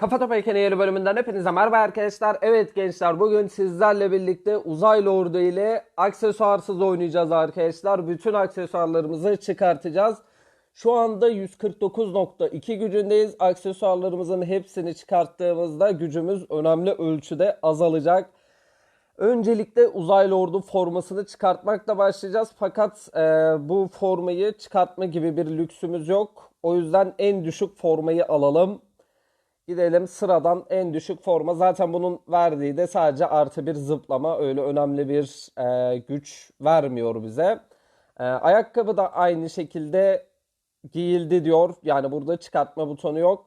Kafa Topu Ekeni yeni bölümünden hepinize merhaba arkadaşlar. Evet gençler bugün sizlerle birlikte uzaylı ordu ile aksesuarsız oynayacağız arkadaşlar. Bütün aksesuarlarımızı çıkartacağız. Şu anda 149.2 gücündeyiz. Aksesuarlarımızın hepsini çıkarttığımızda gücümüz önemli ölçüde azalacak. Öncelikle uzaylı ordu formasını çıkartmakla başlayacağız. Fakat e, bu formayı çıkartma gibi bir lüksümüz yok. O yüzden en düşük formayı alalım. Gidelim sıradan en düşük forma. Zaten bunun verdiği de sadece artı bir zıplama. Öyle önemli bir e, güç vermiyor bize. E, ayakkabı da aynı şekilde giyildi diyor. Yani burada çıkartma butonu yok.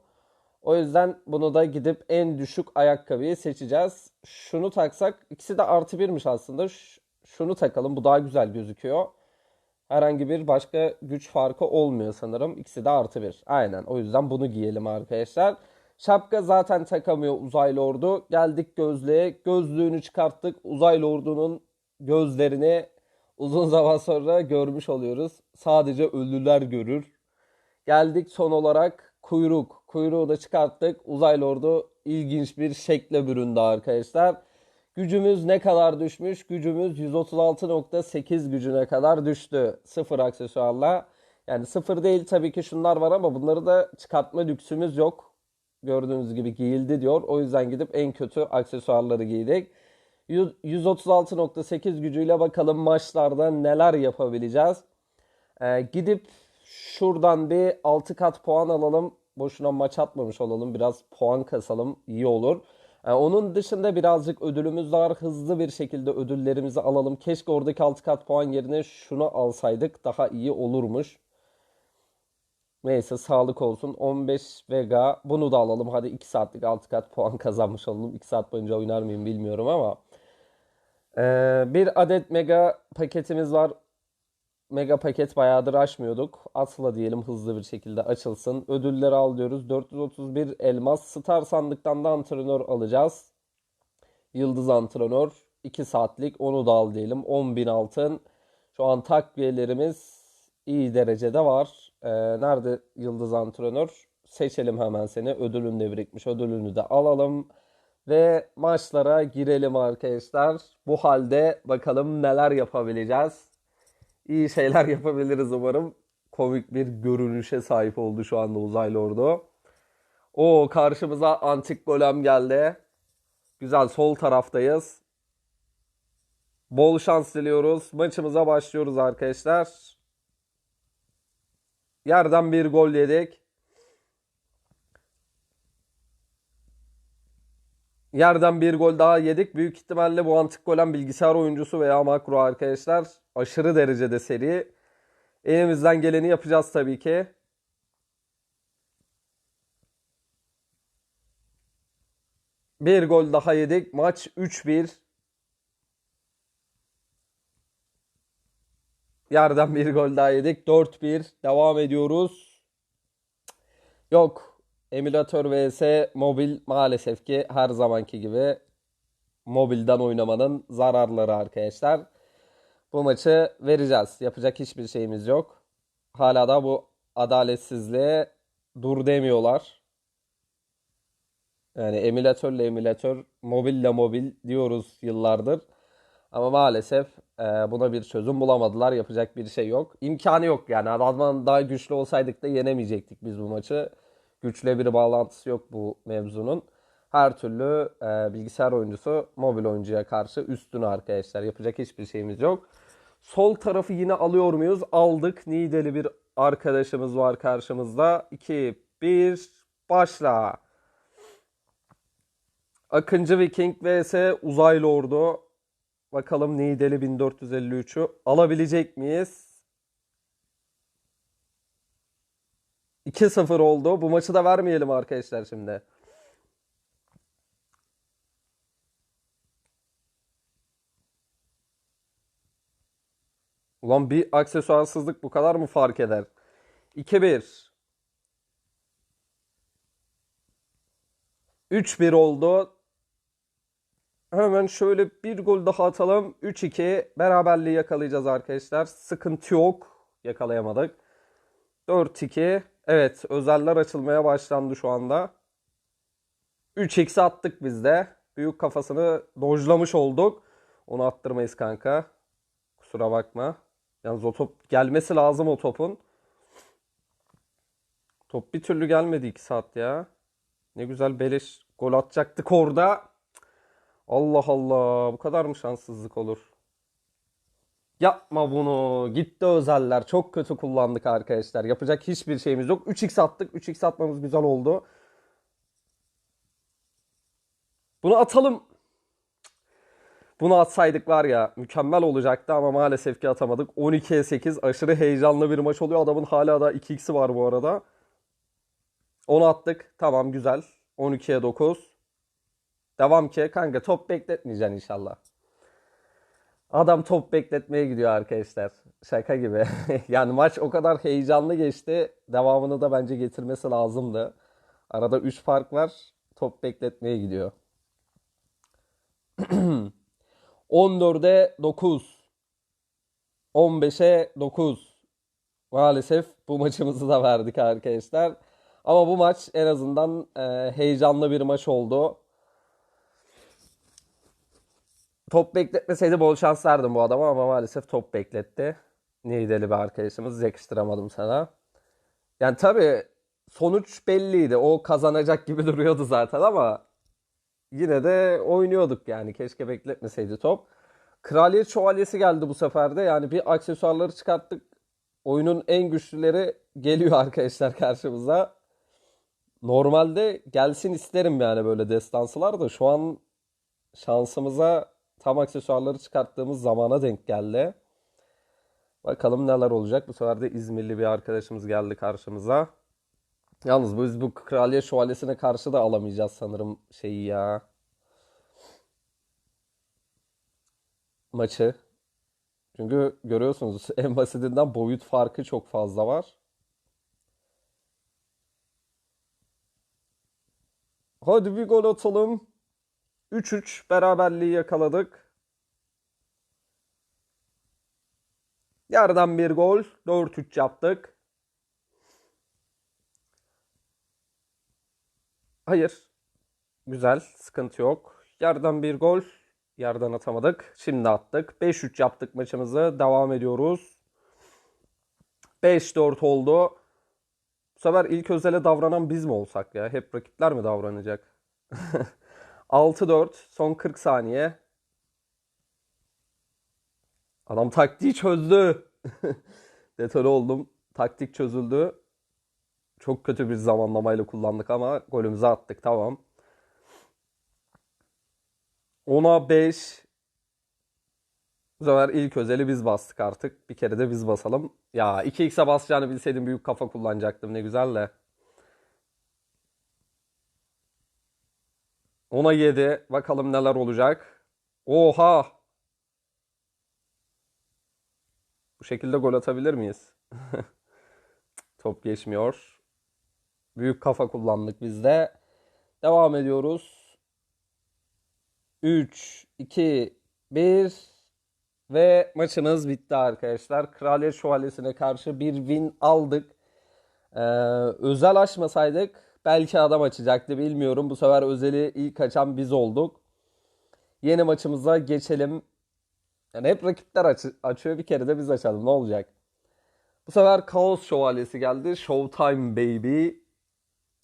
O yüzden bunu da gidip en düşük ayakkabıyı seçeceğiz. Şunu taksak ikisi de artı birmiş aslında. Şunu takalım bu daha güzel gözüküyor. Herhangi bir başka güç farkı olmuyor sanırım. İkisi de artı bir. Aynen o yüzden bunu giyelim arkadaşlar. Şapka zaten takamıyor uzaylı ordu. Geldik gözlüğe. Gözlüğünü çıkarttık. Uzaylı ordunun gözlerini uzun zaman sonra görmüş oluyoruz. Sadece ölüler görür. Geldik son olarak kuyruk. Kuyruğu da çıkarttık. Uzaylı ordu ilginç bir şekle büründü arkadaşlar. Gücümüz ne kadar düşmüş? Gücümüz 136.8 gücüne kadar düştü. Sıfır aksesuarla. Yani sıfır değil tabii ki şunlar var ama bunları da çıkartma lüksümüz yok. Gördüğünüz gibi giyildi diyor. O yüzden gidip en kötü aksesuarları giydik. 100 136.8 gücüyle bakalım maçlarda neler yapabileceğiz. Ee, gidip şuradan bir 6 kat puan alalım. Boşuna maç atmamış olalım. Biraz puan kasalım. iyi olur. Ee, onun dışında birazcık ödülümüz var. Hızlı bir şekilde ödüllerimizi alalım. Keşke oradaki 6 kat puan yerine şunu alsaydık. Daha iyi olurmuş. Neyse sağlık olsun. 15 Vega. Bunu da alalım. Hadi 2 saatlik 6 kat puan kazanmış olalım. 2 saat boyunca oynar mıyım bilmiyorum ama. Ee, bir adet mega paketimiz var. Mega paket bayağıdır açmıyorduk. Atla diyelim hızlı bir şekilde açılsın. Ödülleri al diyoruz. 431 elmas. Star sandıktan da antrenör alacağız. Yıldız antrenör. 2 saatlik onu da al diyelim. 10.000 altın. Şu an takviyelerimiz iyi derecede var. Ee, nerede yıldız antrenör? Seçelim hemen seni. Ödülün de birikmiş. Ödülünü de alalım. Ve maçlara girelim arkadaşlar. Bu halde bakalım neler yapabileceğiz. İyi şeyler yapabiliriz umarım. Komik bir görünüşe sahip oldu şu anda uzaylı ordu. O karşımıza antik golem geldi. Güzel sol taraftayız. Bol şans diliyoruz. Maçımıza başlıyoruz arkadaşlar. Yerden bir gol yedik. Yerden bir gol daha yedik. Büyük ihtimalle bu antik golem bilgisayar oyuncusu veya makro arkadaşlar. Aşırı derecede seri. Elimizden geleni yapacağız tabii ki. Bir gol daha yedik. Maç 3-1. Yerden bir gol daha yedik. 4-1. Devam ediyoruz. Yok. Emülatör vs mobil maalesef ki her zamanki gibi mobilden oynamanın zararları arkadaşlar. Bu maçı vereceğiz. Yapacak hiçbir şeyimiz yok. Hala da bu adaletsizliğe dur demiyorlar. Yani emülatörle emülatör, mobille mobil diyoruz yıllardır. Ama maalesef e, buna bir çözüm bulamadılar. Yapacak bir şey yok. İmkanı yok yani. Adamdan daha güçlü olsaydık da yenemeyecektik biz bu maçı. Güçle bir bağlantısı yok bu mevzunun. Her türlü e, bilgisayar oyuncusu mobil oyuncuya karşı üstün arkadaşlar. Yapacak hiçbir şeyimiz yok. Sol tarafı yine alıyor muyuz? Aldık. Nideli bir arkadaşımız var karşımızda. 2, 1, başla. Akıncı Viking vs Uzaylı Ordu. Bakalım Nideli 1453'ü alabilecek miyiz? 2-0 oldu. Bu maçı da vermeyelim arkadaşlar şimdi. Ulan bir aksesuarsızlık bu kadar mı fark eder? 2-1. 3-1 oldu. Hemen şöyle bir gol daha atalım. 3-2 beraberliği yakalayacağız arkadaşlar. Sıkıntı yok. Yakalayamadık. 4-2. Evet özeller açılmaya başlandı şu anda. 3x attık biz de. Büyük kafasını dojlamış olduk. Onu attırmayız kanka. Kusura bakma. Yalnız o top gelmesi lazım o topun. Top bir türlü gelmedi 2 saat ya. Ne güzel beleş gol atacaktık orada. Allah Allah bu kadar mı şanssızlık olur? Yapma bunu. Gitti özeller. Çok kötü kullandık arkadaşlar. Yapacak hiçbir şeyimiz yok. 3x attık. 3x atmamız güzel oldu. Bunu atalım. Bunu atsaydık var ya mükemmel olacaktı ama maalesef ki atamadık. 12'ye 8 aşırı heyecanlı bir maç oluyor. Adamın hala da 2x'i var bu arada. Onu attık. Tamam güzel. 12'ye 9. Devam ki. Kanka top bekletmeyeceksin inşallah. Adam top bekletmeye gidiyor arkadaşlar. Şaka gibi. yani maç o kadar heyecanlı geçti. Devamını da bence getirmesi lazımdı. Arada 3 fark var. Top bekletmeye gidiyor. 14'e 9. 15'e 9. Maalesef bu maçımızı da verdik arkadaşlar. Ama bu maç en azından e, heyecanlı bir maç oldu. Top bekletmeseydi bol şans verdim bu adama ama maalesef top bekletti. Nideli bir arkadaşımız. Yakıştıramadım sana. Yani tabii sonuç belliydi. O kazanacak gibi duruyordu zaten ama yine de oynuyorduk yani. Keşke bekletmeseydi top. Kraliyet Şövalyesi geldi bu sefer de. Yani bir aksesuarları çıkarttık. Oyunun en güçlüleri geliyor arkadaşlar karşımıza. Normalde gelsin isterim yani böyle destansılar da şu an şansımıza tam aksesuarları çıkarttığımız zamana denk geldi. Bakalım neler olacak. Bu sefer de İzmirli bir arkadaşımız geldi karşımıza. Yalnız biz bu Kraliyet Şövalyesi'ne karşı da alamayacağız sanırım şeyi ya. Maçı. Çünkü görüyorsunuz en basitinden boyut farkı çok fazla var. Hadi bir gol atalım. 3-3 beraberliği yakaladık. Yerden bir gol. 4-3 yaptık. Hayır. Güzel. Sıkıntı yok. Yerden bir gol. Yerden atamadık. Şimdi attık. 5-3 yaptık maçımızı. Devam ediyoruz. 5-4 oldu. Bu sefer ilk özele davranan biz mi olsak ya? Hep rakipler mi davranacak? 6-4. Son 40 saniye. Adam taktiği çözdü. Detone oldum. Taktik çözüldü. Çok kötü bir zamanlamayla kullandık ama golümüzü attık. Tamam. 10'a 5. Bu sefer ilk özeli biz bastık artık. Bir kere de biz basalım. Ya 2x'e basacağını bilseydim büyük kafa kullanacaktım. Ne güzel de. 10'a 7. Bakalım neler olacak. Oha! Bu şekilde gol atabilir miyiz? Top geçmiyor. Büyük kafa kullandık biz de. Devam ediyoruz. 3, 2, 1 ve maçımız bitti arkadaşlar. Kraliyet Şövalyesi'ne karşı bir win aldık. Ee, özel açmasaydık belki adam açacaktı bilmiyorum. Bu sefer özeli ilk açan biz olduk. Yeni maçımıza geçelim. Yani hep rakipler aç açıyor bir kere de biz açalım ne olacak? Bu sefer Kaos Şövalyesi geldi. Showtime baby.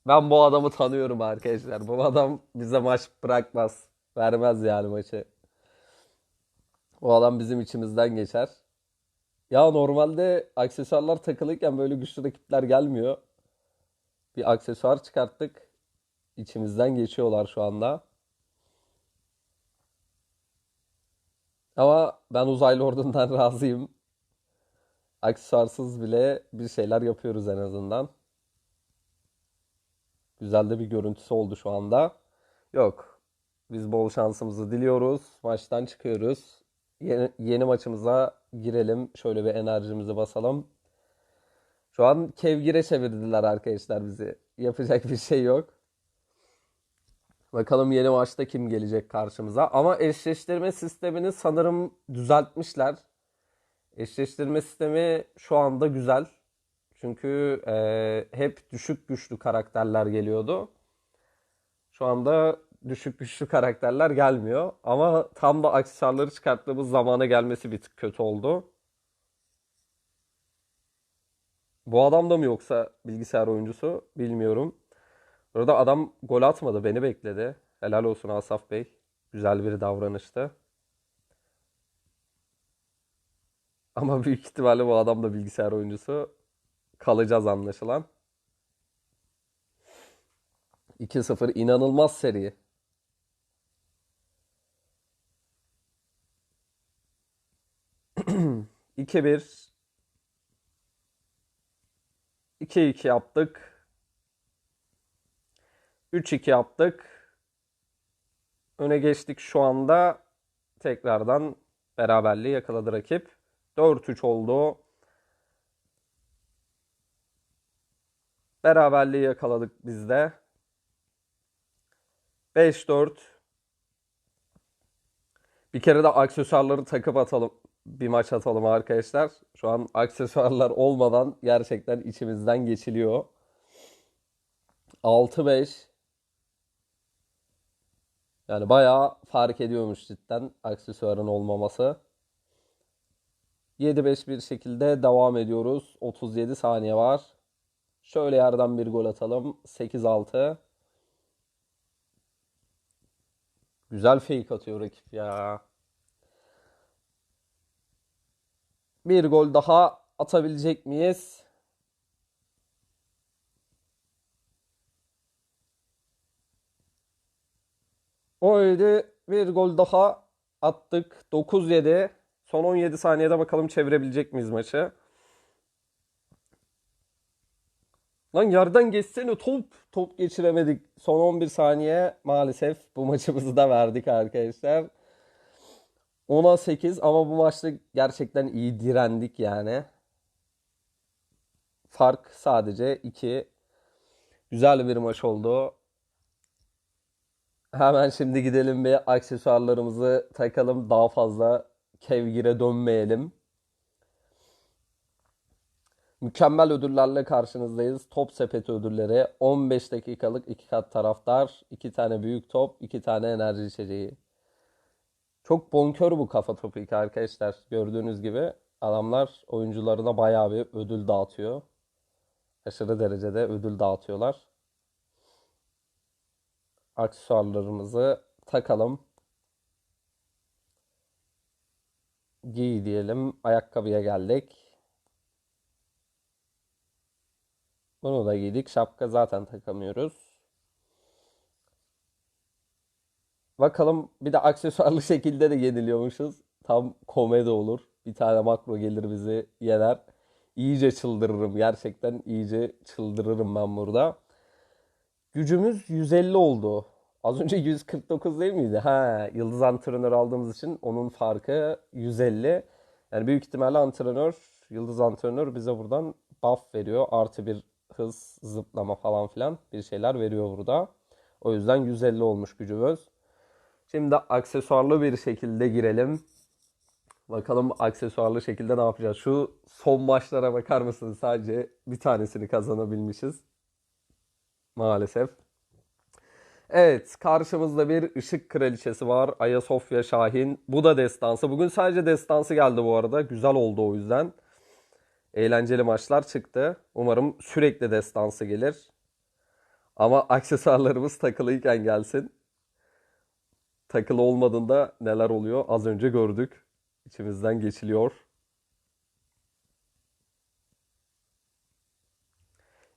Ben bu adamı tanıyorum arkadaşlar. Bu adam bize maç bırakmaz. Vermez yani maçı. O adam bizim içimizden geçer. Ya normalde aksesuarlar takılıyken böyle güçlü rakipler gelmiyor. Bir aksesuar çıkarttık. İçimizden geçiyorlar şu anda. Ama ben uzaylı ordundan razıyım. Aksesuarsız bile bir şeyler yapıyoruz en azından. Güzel de bir görüntüsü oldu şu anda. Yok. Biz bol şansımızı diliyoruz. Maçtan çıkıyoruz. Yeni, yeni maçımıza girelim. Şöyle bir enerjimizi basalım. Şu an kevgire çevirdiler arkadaşlar bizi. Yapacak bir şey yok. Bakalım yeni maçta kim gelecek karşımıza. Ama eşleştirme sistemini sanırım düzeltmişler. Eşleştirme sistemi şu anda güzel. Çünkü e, hep düşük güçlü karakterler geliyordu. Şu anda düşük güçlü karakterler gelmiyor. Ama tam da aksesuarları çıkarttığımız zamana gelmesi bir tık kötü oldu. Bu adam da mı yoksa bilgisayar oyuncusu bilmiyorum. Burada adam gol atmadı beni bekledi. Helal olsun Asaf Bey. Güzel bir davranıştı. Ama büyük ihtimalle bu adam da bilgisayar oyuncusu. Kalacağız anlaşılan. 2-0 inanılmaz seri. İki bir, iki iki yaptık. Üç iki yaptık. Öne geçtik şu anda. Tekrardan beraberliği yakaladı rakip. 4-3 oldu. Beraberliği yakaladık biz de. 5-4. Bir kere de aksesuarları takıp atalım. Bir maç atalım arkadaşlar. Şu an aksesuarlar olmadan gerçekten içimizden geçiliyor. 6-5. Yani bayağı fark ediyormuş cidden aksesuarın olmaması. 7-5 bir şekilde devam ediyoruz. 37 saniye var. Şöyle yerden bir gol atalım. 8-6. Güzel fake atıyor rakip ya. Bir gol daha atabilecek miyiz? Öyle bir gol daha attık. 9-7. Son 17 saniyede bakalım çevirebilecek miyiz maçı? Lan yerden geçsene top. Top geçiremedik. Son 11 saniye maalesef bu maçımızı da verdik arkadaşlar. 10'a 8 ama bu maçta gerçekten iyi direndik yani. Fark sadece 2. Güzel bir maç oldu. Hemen şimdi gidelim bir aksesuarlarımızı takalım. Daha fazla kevgire dönmeyelim. Mükemmel ödüllerle karşınızdayız. Top sepeti ödülleri. 15 dakikalık iki kat taraftar. 2 tane büyük top. 2 tane enerji içeceği. Çok bonkör bu kafa topu iki arkadaşlar. Gördüğünüz gibi adamlar oyuncularına bayağı bir ödül dağıtıyor. Aşırı derecede ödül dağıtıyorlar. Aksesuarlarımızı takalım. Giy diyelim. Ayakkabıya geldik. Bunu da giydik. Şapka zaten takamıyoruz. Bakalım bir de aksesuarlı şekilde de yeniliyormuşuz. Tam komedi olur. Bir tane makro gelir bizi yener. İyice çıldırırım. Gerçekten iyice çıldırırım ben burada. Gücümüz 150 oldu. Az önce 149 değil miydi? Ha, yıldız antrenör aldığımız için onun farkı 150. Yani büyük ihtimalle antrenör, yıldız antrenör bize buradan buff veriyor. Artı bir hız, zıplama falan filan bir şeyler veriyor burada. O yüzden 150 olmuş gücümüz. Şimdi aksesuarlı bir şekilde girelim. Bakalım aksesuarlı şekilde ne yapacağız? Şu son maçlara bakar mısınız? Sadece bir tanesini kazanabilmişiz. Maalesef. Evet, karşımızda bir ışık kraliçesi var. Ayasofya Şahin. Bu da destansı. Bugün sadece destansı geldi bu arada. Güzel oldu o yüzden. Eğlenceli maçlar çıktı. Umarım sürekli destansı gelir. Ama aksesuarlarımız takılıyken gelsin. Takılı olmadığında neler oluyor az önce gördük. İçimizden geçiliyor.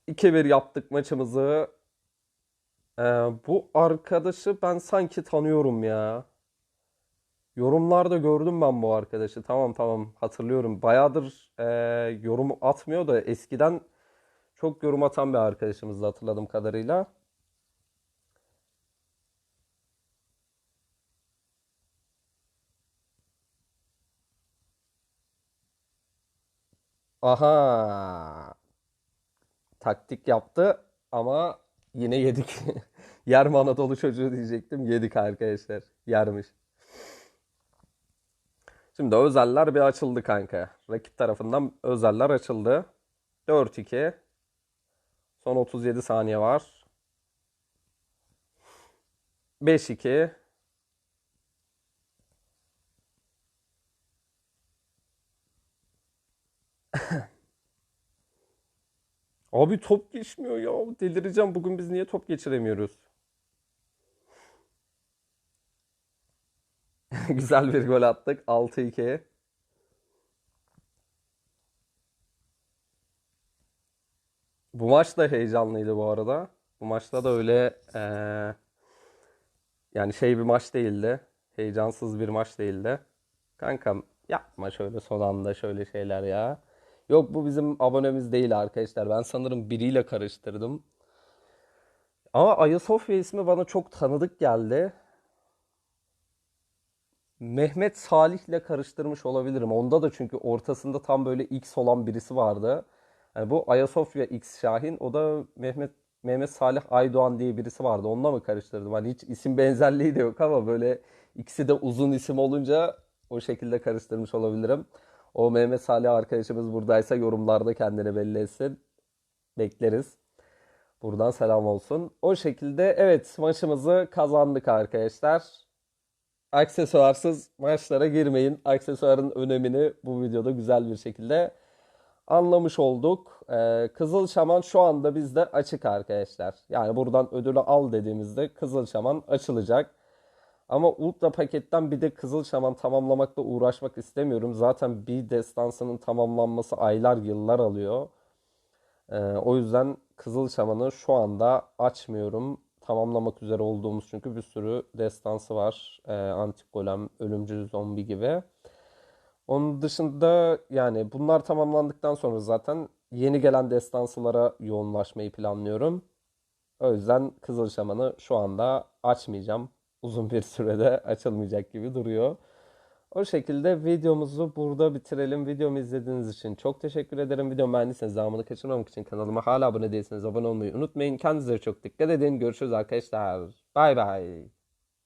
2-1 yaptık maçımızı. Ee, bu arkadaşı ben sanki tanıyorum ya. Yorumlarda gördüm ben bu arkadaşı. Tamam tamam hatırlıyorum. Bayağıdır e, yorum atmıyor da eskiden çok yorum atan bir arkadaşımızdı hatırladığım kadarıyla. Aha. Taktik yaptı ama yine yedik. Yer mi Anadolu çocuğu diyecektim. Yedik arkadaşlar. Yermiş. Şimdi özeller bir açıldı kanka. Rakip tarafından özeller açıldı. 4-2. Son 37 saniye var. 5-2. Abi top geçmiyor ya. Delireceğim. Bugün biz niye top geçiremiyoruz? Güzel bir gol attık. 6-2. Bu maç da heyecanlıydı bu arada. Bu maçta da öyle eee, yani şey bir maç değildi. Heyecansız bir maç değildi. Kankam yapma şöyle son anda şöyle şeyler ya. Yok bu bizim abonemiz değil arkadaşlar. Ben sanırım biriyle karıştırdım. Ama Ayasofya ismi bana çok tanıdık geldi. Mehmet Salih'le karıştırmış olabilirim. Onda da çünkü ortasında tam böyle X olan birisi vardı. Yani bu Ayasofya X Şahin. O da Mehmet Mehmet Salih Aydoğan diye birisi vardı. Onunla mı karıştırdım? Hani hiç isim benzerliği de yok ama böyle ikisi de uzun isim olunca o şekilde karıştırmış olabilirim. O Mehmet Salih arkadaşımız buradaysa yorumlarda kendini belli etsin. Bekleriz. Buradan selam olsun. O şekilde evet maçımızı kazandık arkadaşlar. Aksesuarsız maçlara girmeyin. Aksesuarın önemini bu videoda güzel bir şekilde anlamış olduk. Ee, Kızıl Şaman şu anda bizde açık arkadaşlar. Yani buradan ödülü al dediğimizde Kızıl Şaman açılacak. Ama Ultra paketten bir de Kızıl Şaman tamamlamakla uğraşmak istemiyorum. Zaten bir destansının tamamlanması aylar yıllar alıyor. Ee, o yüzden Kızıl Şaman'ı şu anda açmıyorum. Tamamlamak üzere olduğumuz çünkü bir sürü destansı var. Ee, Antik Golem, Ölümcül Zombi gibi. Onun dışında yani bunlar tamamlandıktan sonra zaten yeni gelen destansılara yoğunlaşmayı planlıyorum. O yüzden Kızıl Şaman'ı şu anda açmayacağım. Uzun bir sürede açılmayacak gibi duruyor. O şekilde videomuzu burada bitirelim. Videomu izlediğiniz için çok teşekkür ederim. Videomu beğendiyseniz devamını kaçırmamak için kanalıma hala abone değilseniz abone olmayı unutmayın. Kendinize çok dikkat edin. Görüşürüz arkadaşlar. Bay bay.